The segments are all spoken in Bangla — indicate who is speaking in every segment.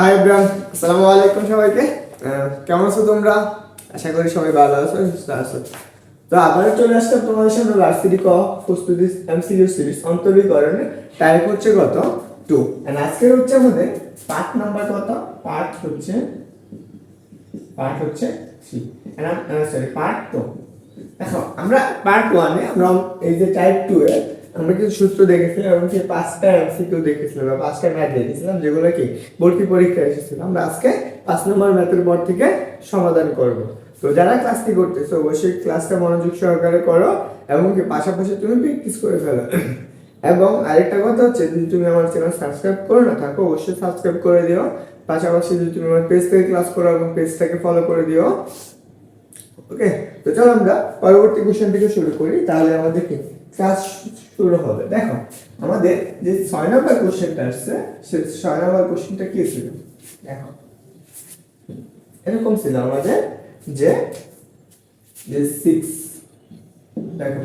Speaker 1: হাই ব্রান আসসালামু আলাইকুম সবাইকে। কেমন আছো তোমরা? আশা করি সবাই ভালো আছো, সুস্থ আছো। তো আবারও চলে আসলাম তোমাদের সামনে ভার্সিটি ক, প্রস্তুতি এমসিকিউ সিরিজ অন্তরীকরণে টাইপ হচ্ছে কত? টু এন্ড আজকের হচ্ছে আমাদের পার্ট নাম্বার কত? পার্ট হচ্ছে পার্ট হচ্ছে থ্রি সরি পার্ট টু দেখো, আমরা পার্ট ওয়ানে আমরা এই যে টাইপ টু এর আমরা কিছু সূত্র দেখেছিলাম এবং কি পাঁচটা এমসিকিউ দেখেছিলাম বা পাঁচটা ম্যাথ দেখেছিলাম, যেগুলো কি ভর্তি পরীক্ষায় এসেছিল। আমরা আজকে পাঁচ নম্বর ম্যাথের পর থেকে সমাধান করব। তো যারা ক্লাসটি করতেছো, অবশ্যই ক্লাসটা মনোযোগ সহকারে করো এবং কি পাশাপাশি তুমি প্র্যাকটিস করে ফেলো। এবং আরেকটা কথা হচ্ছে, যদি তুমি আমার চ্যানেল সাবস্ক্রাইব করো না থাকো অবশ্যই সাবস্ক্রাইব করে দিও। পাশাপাশি যদি তুমি আমার পেজ থেকে ক্লাস করো এবং পেজটাকে ফলো করে দিও। ওকে তো চলো আমরা পরবর্তী কোশ্চেন থেকে শুরু করি। তাহলে আমাদের কি? ক্লাস শুরু হবে। দেখো, আমাদের যে ছয় নম্বর কোশ্চেনটা আসছে, সে ছয় নম্বর কোশ্চেনটা কি ছিল? দেখো, এরকম ছিল আমাদের যে যে সিক্স দেখো,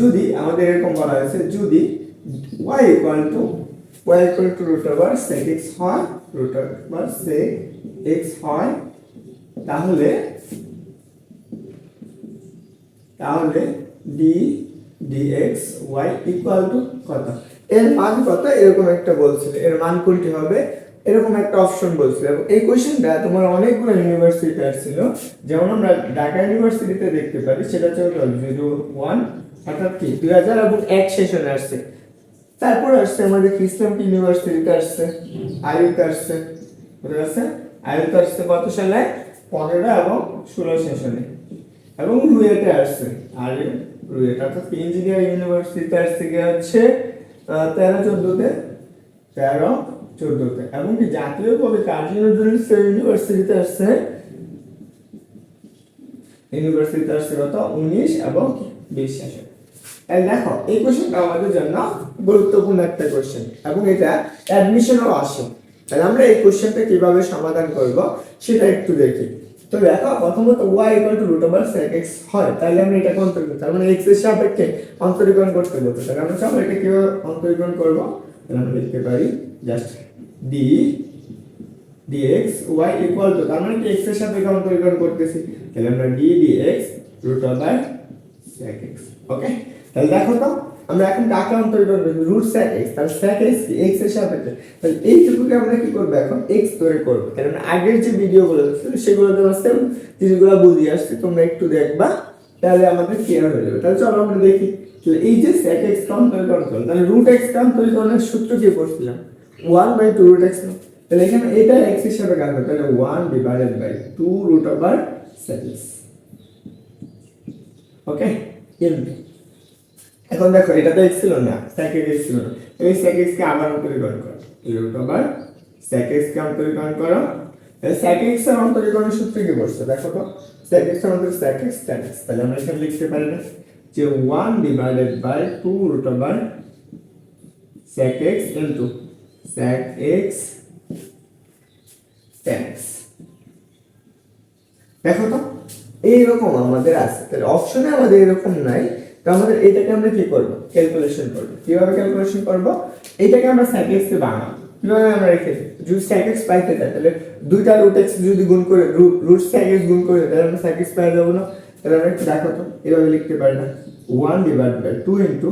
Speaker 1: যদি আমাদের এরকম বলা হয়েছে, যদি y equal to y equal to root over sec x হয় রুট ওভার sec x হয়, তাহলে তাহলে d dx y equal to কত? এর মান কত? এরকম একটা বলছিল এর মান কোনটি হবে, এরকম একটা অপশন বলছিল এবং এই কোশ্চেনটা তোমার অনেকগুলো ইউনিভার্সিটি আসছিল। যেমন আমরা ঢাকা ইউনিভার্সিটিতে দেখতে পারি, সেটা হচ্ছে জিরো ওয়ান অর্থাৎ কি? দুই হাজার এবং এক সেশনে আসছে। তারপর আসছে আমাদের ইসলামক ইউনিভার্সিটিতে আসছে। আয়ুতে আসছে। কোথায় আসছে? আয়ুতে আসছে কত সালে? পনেরো এবং ষোলো সেশনে এবং রুয়েটে আসছে। আর রুয়েট অর্থাৎ ইঞ্জিনিয়ার ইউনিভার্সিটিতে আসছে কি হচ্ছে তেরো, চোদ্দোতে তেরো, চোদ্দোতে। জাতীয় কবি নজরুল ইউনিভার্সিটিতে আসছে? ইউনিভার্সিটিতে আসছে কত? উনিশ এবং বিশ এই দেখো, এই কোশ্চেনটা আমাদের জন্য গুরুত্বপূর্ণ একটা কোশ্চেন, এবং এটা অ্যাডমিশনও আসে। তাহলে আমরা এই কোশ্চেনটা কীভাবে সমাধান করব, সেটা একটু দেখি। তো দেখো প্রথমত y equal to root over sec x হয় তাহলে আমরা এটাকে অন্তর্গত তার মানে x এর সাপেক্ষে অন্তরীকরণ করতে বলতে তাহলে আমরা চলো এটা কীভাবে অন্তরীকরণ করব? তাহলে আমরা লিখতে পারি just d dx y equal to তার মানে কি x এর সাপেক্ষে অন্তরীকরণ করতেছি। তাহলে আমরা d dx root over sec x okay তাহলে দেখো তো আমরা এখন টাকা করব রুট sec এক্স তাহলে sec এক্স কি? x এর সাপেক্ষে। তাহলে এইটুকুকে আমরা কি করব এখন? এক্স ধরে করব। কারণ আগের যে ভিডিওগুলো ছিল সেগুলোতে আমরা সেম জিনিসগুলো বুঝিয়ে আসছি, তোমরা একটু দেখবা, তাহলে আমাদের ক্লিয়ার হয়ে যাবে। তাহলে চলো আমরা দেখি। তাহলে এই যে sec x কা অন্তরীকরণ করলাম তাহলে রুট এক্স অন্তরীকরণের সূত্র কি পড়ছিলাম? 1 বাই 2 রুট এক্স তাহলে এখানে এটা x হিসেবে কাজ তাহলে 1 divided by 2 root over sec x okay into এখন দেখো, এটা তো এক্স ছিল না, sec x ছিল না। এই sec x কে আবার অন্তরীকরণ করো। রুট ওভার sec x কে অন্তরীকরণ করো। sec x এর অন্তরীকরণের সূত্র কি বলছে? দেখো তো, sec x এর অন্তর sec x tan x তাহলে আমরা এখানে লিখতে পারি না যে 1 divided by 2 root over sec x into sec x tan x দেখো তো, এইরকম আমাদের আছে। তাহলে অপশনে আমাদের এরকম নাই। তো আমাদের এটাকে আমরা কি করব? ক্যালকুলেশন করব। কীভাবে ক্যালকুলেশন করব? এটাকে আমরা এ বানাবো। কীভাবে আমরা রেখে? যদি x পাইতে চাই, তাহলে দুইটা রুট x যদি গুণ করে রুট x গুণ করে, তাহলে আমরা x পাই যাব না। তাহলে আমরা একটু দেখো তো, এভাবে লিখতে পারি না। 1 divide by 2 into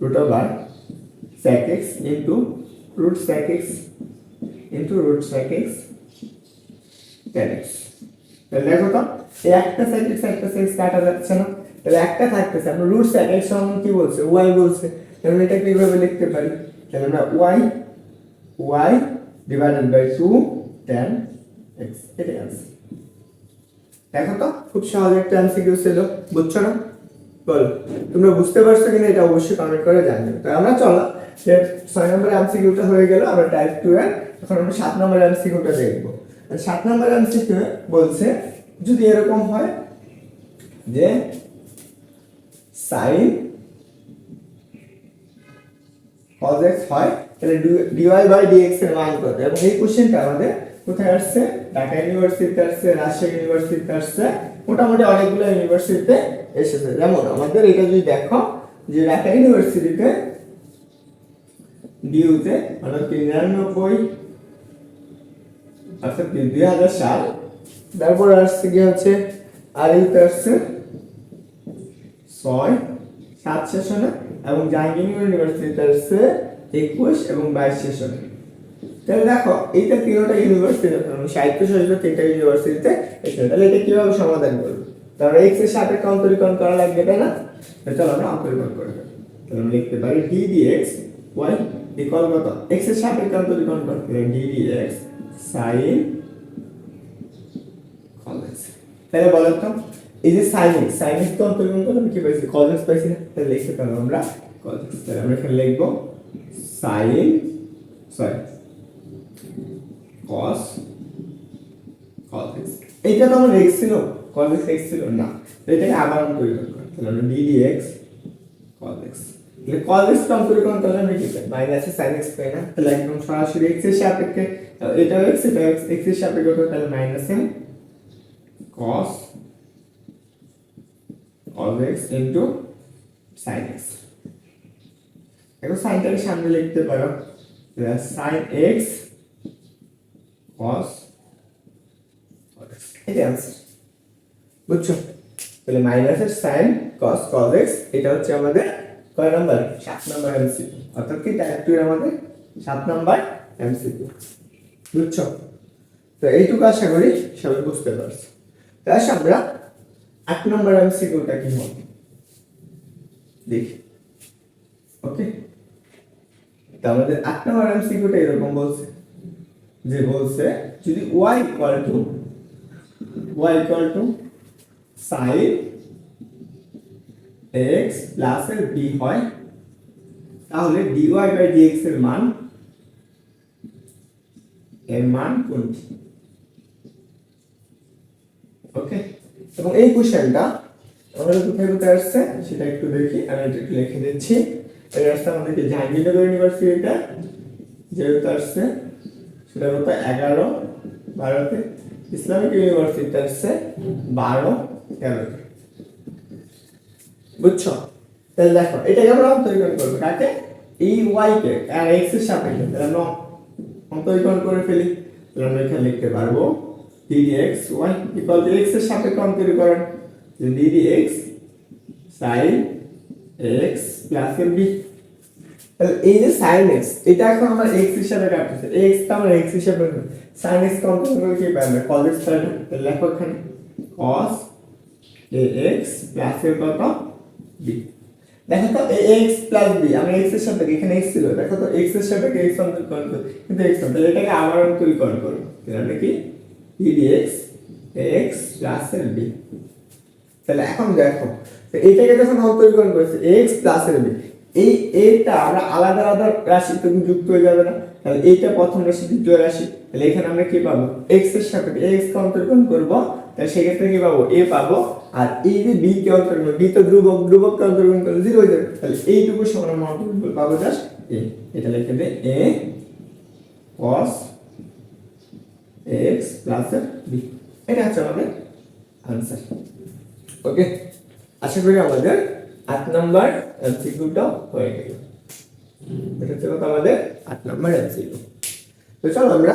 Speaker 1: root over sec x into root x into root sec x তাহলে দেখো তো একটা সাইড একটা সাইড কাটা যাচ্ছে না। তাহলে একটা থাকতেছে। আমরা রুট সাইড এর সমান কি বলছে? ওয়াই বলছে। তাহলে এটা কীভাবে লিখতে পারি? তাহলে আমরা y y divided by 2 tan x, এটাই আছে দেখো তো, খুব সহজ একটা এমসিকিউ ছিল, বুঝছ না? বলো, তোমরা বুঝতে পারছ কিনা এটা অবশ্যই কমেন্ট করে জানিও। তো আমরা চলো, যে ছয় নম্বর এমসিকিউটা হয়ে গেল, আমরা টাইপ টু এর, এখন আমরা সাত নম্বর এমসিকিউটা দেখব। সাত নম্বর এমসিকিউ বলছে, যদি এরকম হয় যে সাইন cos x হয় তাহলে dy বাই dx এর মান কত? এবং এই কোশ্চেনটা আমাদের কোথায় আসছে? ঢাকা ইউনিভার্সিটিতে আসছে, রাজশাহী ইউনিভার্সিটিতে আসছে, মোটামুটি অনেকগুলো ইউনিভার্সিটিতে এসেছে। যেমন আমাদের এটা যদি দেখো, যে ঢাকা ইউনিভার্সিটিতে ডিউতে অর্থাৎ নিরানব্বই অর্থাৎ দুই হাজার সাল, তারপর আসছে কি হচ্ছে? আর ইউতে আসছে ছয়, সাত সেশনে এবং জাহাঙ্গীর ইউনিভার্সিটিতে আসছে একুশ এবং বাইশ সেশনে তাহলে দেখো, এইটা তিনটা ইউনিভার্সিটি সাহিত্য শাস্ত্র তিনটা ইউনিভার্সিটিতে এসেছে। তাহলে এটা কীভাবে সমাধান করব? তাহলে এক্সের সাপেক্ষে অন্তরীকরণ করা লাগবে, তাই না? চলো আমরা অন্তরীকরণ করে। তাহলে লিখতে পারি d d x y equal কত? এক্সের সাপেক্ষে অন্তরীকরণ করতে পারি d d x sine college তাহলে বলেন তো এই যে সাইন এক্স সাইন এক্স তো করলে আমি কি পাইছি? কলেজ পাইছি তাহলে লিখতে পারব আমরা। কলেজ তাহলে আমরা এখানে লিখব সাইন সরি cos x এইটা তো আমার এক্স ছিল cos এক্স ছিল না। এটাকে আবার আমি পরিবর্তন করি তাহলে আমরা d dx cos x তাহলে cos x তো অন্তরীকরণ করলে আমরা কি পাই? মাইনাস sin x পাই না? তাহলে একদম সরাসরি এক্সের সাপেক্ষে এটা এক্স এটা এক্স x এর সাপেক্ষে তাহলে minus m cos x into sin x এখন সাইনটাকে সামনে লিখতে পারো। Sin x cos এটা আনসার বুঝছ? তাহলে মাইনাসের সাইন cos cos x, এটা হচ্ছে আমাদের কয় নাম্বার সাত নাম্বার এমসিকিউ অর্থাৎ কি? টাইপ টু আমাদের সাত নাম্বার এমসিকিউ বুঝছ? তো এইটুকু আশা করি সবাই বুঝতে পারছ। তো আসো আমরা আট নম্বর এমসিকিউটা কি হবে? দেখি। ওকে তো আমাদের আট নম্বর এমসিকিউটা এরকম বলছে, যে বলছে, যদি y equal to y equal to sin x plus এর b হয়, তাহলে dy বাই dx এর মান এর মান কোনটি? ওকে এবং এই কোশ্চেনটা আমাদের কোথায় কোথায় আসছে, সেটা একটু দেখি, আমি এটা একটু লিখে দিচ্ছি। এটা আসছে আমাদেরকে জাহাঙ্গীরনগর ইউনিভার্সিটিটা যেহেতু আসছে, সেটা হতো এগারো বারোতে ইসলামিক ইউনিভার্সিটি আসছে, বারো তেরোতে বুঝছ? তাহলে দেখো, এটাকে আমরা অন্তরীকরণ করব কাকে? এই ওয়াই কে, আর এক্সের সাপেক্ষে। তাহলে আমরা অন্তরীকরণ করে ফেলি। তাহলে আমরা এখানে লিখতে পারব ডিডি এক্স ওয়াই টু এক্সের সাপেক্ষে অন্তরীকরণ d d x sine x plus এর বি তাহলে এই যে sin x, এটা এখন আমরা x হিসাবে কাটতেছে। x তো আমরা x হিসাবে sin x কম্পোজ করে কি পাবো cos x পাবো তাহলে লেখো এখানে। cos এর কত? b দেখো তো ax প্লাস b, আমরা x এর সাথে এখানে x ছিল। দেখো তো, x এর সাথে x অন্তরীকরণ করব কিন্তু x তাহলে এটাকে আবার অন্তরীকরণ করব তাহলে কি? Dx x প্লাস এর b তাহলে এখন দেখো যখন অন্তরীকরণ করেছে x প্লাস এর b এই এটা আমরা আলাদা আলাদা যুক্ত হয়ে যাবে না। তাহলে এইটা প্রথম রাশি, দ্বিতীয় রাশি। তাহলে এখানে আমরা কি পাবো? X এর সাপেক্ষে x কে করব। তাহলে সেক্ষেত্রে কি পাবো? A পাবো। আর এই যে b কে অন্তর্গণ b তো ধ্রুবক ধ্রুবক কে করলে জিরো হয়ে যাবে। তাহলে এইটুকু সমান আমরা অন্তর্গণ পাবো জাস্ট a এটা লিখে দে a cos x plus b এটা হচ্ছে আমাদের আনসার ওকে আশা করি আমাদের আট নাম্বার এমসিকিউটা হয়ে গেল। এটা হচ্ছে আমাদের? আট নাম্বার এমসিকিউ তো চলো আমরা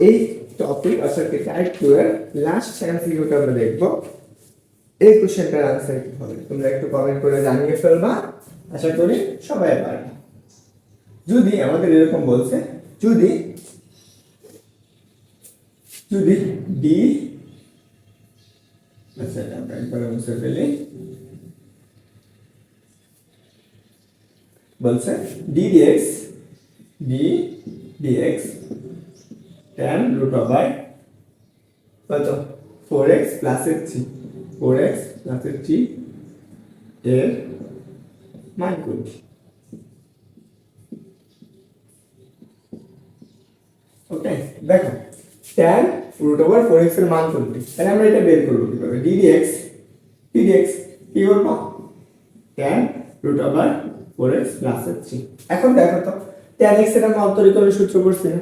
Speaker 1: এই টপিক অর্থাৎ টাইপ টু এর লাস্ট এমসিকিউটা আমরা দেখব। এই কোশ্চেনটার আনসার কি হবে? তোমরা একটু কমেন্ট করে জানিয়ে ফেলবা। আশা করি সবাই পারবে। যদি আমাদের এরকম বলছে, যদি যদি ডি আচ্ছা এটা আমরা একবারে মুছে ফেলি। বলছে d dx d dx ten root over কত? ফোর এক্স প্লাস এর থ্রি ফোর এক্স প্লাস এর থ্রি এর মান কোনটি ওকে দেখো টেন রুট ওভার ফোর এক্সের মান কোনটি তাহলে আমরা এটা বের করব কীভাবে? ডি ডিএক্স ডি ডিএক্স কি করব ten root over four x plus এখন দেখো তো টেন এক্সের আমরা অন্তরীকরণের সূত্র করছি না।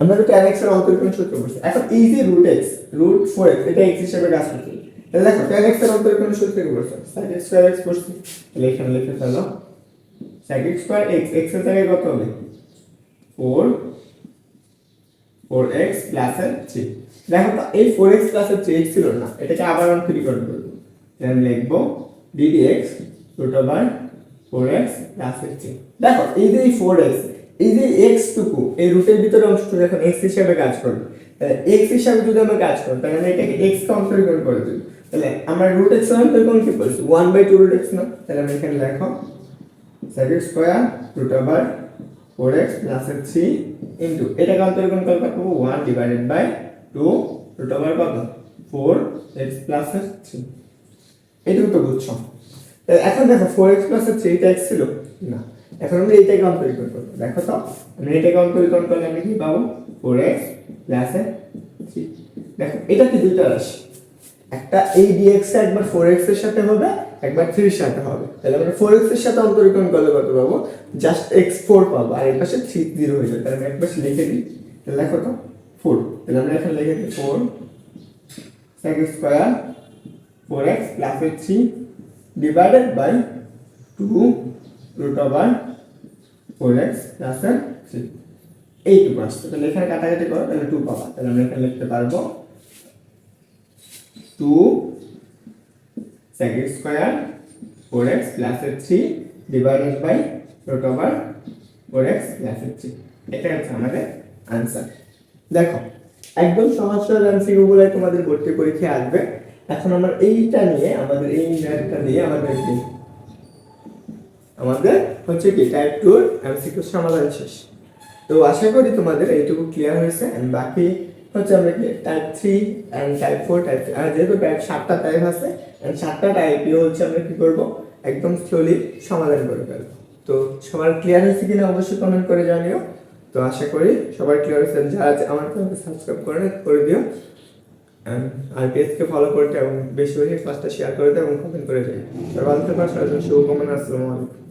Speaker 1: আমরা তো টেন এক্সের অন্তরীকরণ সূত্র করছি। এখন এই যে রুট এক্স রুট ফোর এটা এক্স হিসেবে কাজ করছে। তাহলে দেখো টেন এক্সের অন্তরীকরণ সূত্র কি করছে সাইড স্কয়ার এক্স করছি তাহলে এখানে লিখে ফেলো। সাইড স্কয়ার এক্স এক্সের জায়গায় কত হবে? ফোর ফোর এক্স প্লাসের থ্রি দেখো তো এই ফোর এক্স প্লাসের থ্রি এক্স ছিল না, এটাকে আবার আমি থ্রি করে দেবো আমি লিখব d d x root over four x three দেখো, এই যে এই ফোর এক্স এই যে এক্স টুকু, এই রুটের ভিতরে অংশটুকু এখন এক্স হিসাবে কাজ করবে, তাহলে এক্স হিসাবে যদি আমরা কাজ করি, তাহলে এটাকে এক্স কে অন্তরীকরণ করে দেবো। তাহলে আমরা রুট এক্স অন্তরীকরণ কি বলছি? One by two root x না। তাহলে আমি এখানে লেখো second square root four x প্লাসের থ্রি ইন্টু এটাকে অন্তরীকরণ করলে পাবো one divided by two root over কত? ফোর এক্স প্লাসের থ্রি এইটুকু তো বুঝছ। এখন দেখো ফোর এক্স প্লাসের থ্রি এটা এক্স ছিল? না। এখন আমরা এইটাকে অন্তরীকরণ করব। দেখো তো, আমি এটাকে অন্তরীকরণ করলে আমি কি পাবো? ফোর এক্স প্লাসের থ্রি দেখো এটা কি দুইটা রাশি। একটা এই ডিএক্স একবার ফোর এক্সের সাথে হবে একবার থ্রির সাথে হবে। তাহলে আমরা ফোর এক্সের সাথে অন্তরীকরণ করলে কত পাবো? জাস্ট এক্স ফোর পাবো। আর এর পাশে থ্রি জিরো হয়ে যাবে। তাহলে আমি পাশে লিখে দিই। তাহলে তো ফোর তাহলে আমরা এখানে লিখে দিই four second square four x plus three divided by two root over four x plus three এইটুকু আসছে। তাহলে এখানে কাটাকাটি করো, তাহলে টু পাবা। তাহলে আমরা এখানে লিখতে পারব two four x plus three divided by root over four x plus three এটা হচ্ছে আমাদের আনসার দেখো, একদম সহজ সহজ এমসিকিউগুলো তোমাদের ভর্তি পরীক্ষায় আসবে। এখন আমরা এইটা নিয়ে, আমাদের এই ম্যাথটা দিয়ে আমাদের কি আমাদের হচ্ছে কি টাইপ টুর এমসিকিউ সমাধান শেষ। তো আশা করি তোমাদের এইটুকু ক্লিয়ার হয়েছে। And বাকি হচ্ছে আমরা কি type three and type four type আর যেহেতু টাইপ সাতটা টাইপ আছে সাতটা আইপিও হচ্ছে, আমরা কি করব? একদম স্লোলি সমাধান করে ফেলব। তো সবার ক্লিয়ার হয়েছে কিনা অবশ্যই কমেন্ট করে জানিও। তো আশা করি সবার ক্লিয়ার হয়েছে। যারা আমার চ্যানেলকে সাবস্ক্রাইব করে করে দিও। আর পেজকে ফলো করতে এবং বেশি বেশি ক্লাসটা শেয়ার করে দাও এবং কমেন্ট করে যাই সবাই ভালো থাকবে সবাই শুভকামনা, আসসালামু আলাইকুম।